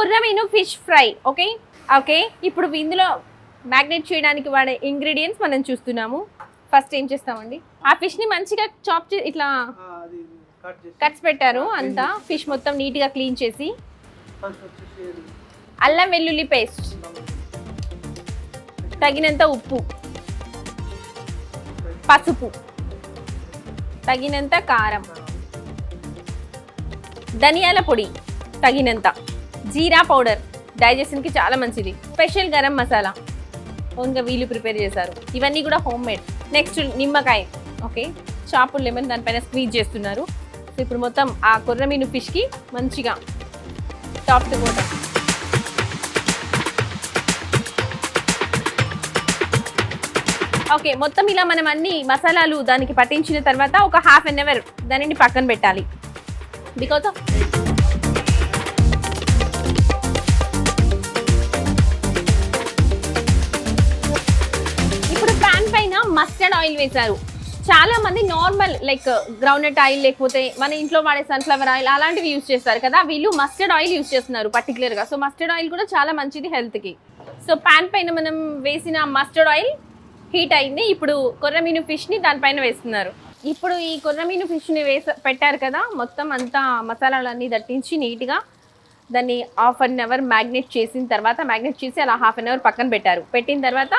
కొర్రమీను fish fry okay? Okay? ఇప్పుడు ఇందులో మ్యాగ్నేట్ చేయడానికి వాడే ఇంగ్రీడియంట్స్ మనం చూస్తున్నాము. ఫస్ట్ ఏం చేస్తామండి? ఆ ఫిష్ని మంచిగా చాప్ చే ఇట్లా కట్స్ పెట్టారు అంతా. ఫిష్ మొత్తం నీట్గా క్లీన్ చేసి. అల్లం వెల్లుల్లి పేస్ట్. తగినంత ఉప్పు. పసుపు. తగినంత కారం. ధనియాల పొడి. తగినంత. జీరా పౌడర్. డైజెషన్కి చాలా మంచిది. స్పెషల్ గరం మసాలా. ఓన్గా వీళ్ళు ప్రిపేర్ చేశారు. ఇవన్నీ కూడా హోమ్ మేడ్. నెక్స్ట్ నిమ్మకాయ. ఓకే. చాపులు లెమన్ దానిపైన స్క్వీజ్ చేస్తున్నారు. సో ఇప్పుడు మొత్తం ఆ కొర్రమీను ఫిష్కి మంచిగా టాప్ టు బాటమ్ ఓకే. మొత్తం ఇలా మనం అన్ని మసాలాలు దానికి పట్టించిన తర్వాత ఒక హాఫ్ అన్ అవర్ దానిని పక్కన పెట్టాలి. బికాస్ ఆఫ్ మస్టర్డ్ ఆయిల్ వేశారు. చాలా మంది నార్మల్ లైక్ గ్రౌండ్నట్ ఆయిల్ లేకపోతే మన ఇంట్లో వాడే సన్ఫ్లవర్ ఆయిల్ అలాంటివి యూజ్ చేస్తారు కదా వీళ్ళు మస్టర్డ్ ఆయిల్ యూజ్ చేస్తున్నారు పర్టికులర్గా సో మస్టర్డ్ ఆయిల్ కూడా చాలా మంచిది హెల్త్కి. సో ప్యాన్ పైన మనం వేసిన మస్టర్డ్ ఆయిల్ హీట్ అయింది. ఇప్పుడు కొర్రమీను ఫిష్ని దానిపైన వేస్తున్నారు. ఇప్పుడు ఈ కొర్రమీను ఫిష్ని వేస పెట్టారు కదా మొత్తం అంతా మసాలాలన్నీ దట్టించి నీట్గా దాన్ని హాఫ్ అన్ అవర్ మ్యాగ్నెట్ చేసిన తర్వాత మ్యాగ్నెట్ చేసి అలా హాఫ్ అన్ అవర్ పక్కన పెట్టారు. పెట్టిన తర్వాత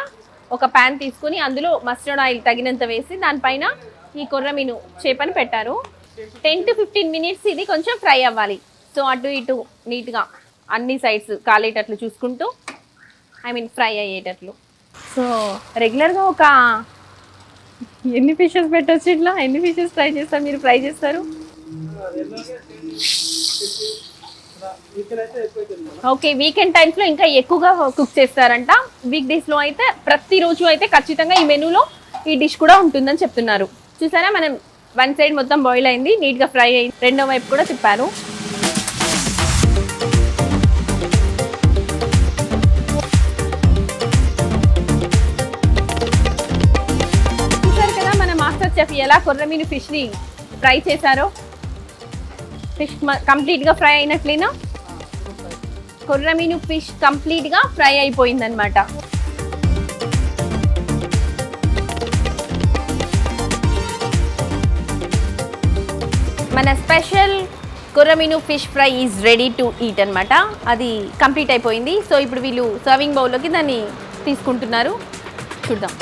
ఒక ప్యాన్ తీసుకుని అందులో మస్టర్డ్ ఆయిల్ తగినంత వేసి దానిపైన ఈ కొర్రమీను చేపని పెట్టారు. టెన్ టు ఫిఫ్టీన్ మినిట్స్ ఇది కొంచెం ఫ్రై అవ్వాలి. సో అటు ఇటు నీట్గా అన్ని సైడ్స్ కాలేటట్లు చూసుకుంటూ ఐ మీన్ ఫ్రై అయ్యేటట్లు. సో రెగ్యులర్గా ఒక ఎన్ని ఫిషెస్ పెట్టొచ్చు ఇట్లా? ఎన్ని ఫిషెస్ ఫ్రై చేస్తారు? మీరు ఫ్రై చేస్తారు? ఓకే వీకెండ్ టైమ్స్లో ఇంకా ఎక్కువగా కుక్ చేస్తారంట. వీక్ డేస్లో అయితే ప్రతిరోజు అయితే ఖచ్చితంగా ఈ మెనూలో ఈ డిష్ కూడా ఉంటుందని చెప్తున్నారు. చూసారా మనం వన్ సైడ్ మొత్తం బాయిల్ అయింది నీట్గా ఫ్రై అయింది. రెండో వైపు కూడా తిప్పారు. చూసారు కదా మన మాస్టర్ చెఫ్ ఎలా కొర్రమీను ఫిష్ని ఫ్రై చేశారో? ఫిష్ కంప్లీట్గా ఫ్రై అయినట్లేనా? కొర్రమీను ఫిష్ కంప్లీట్గా ఫ్రై అయిపోయిందనమాట మన స్పెషల్ కొర్రమీను fish fry is ready to eat అనమాట అది కంప్లీట్ అయిపోయింది. సో ఇప్పుడు వీళ్ళు సర్వింగ్ బౌల్లోకి దాన్ని తీసుకుంటున్నారు. చూద్దాం.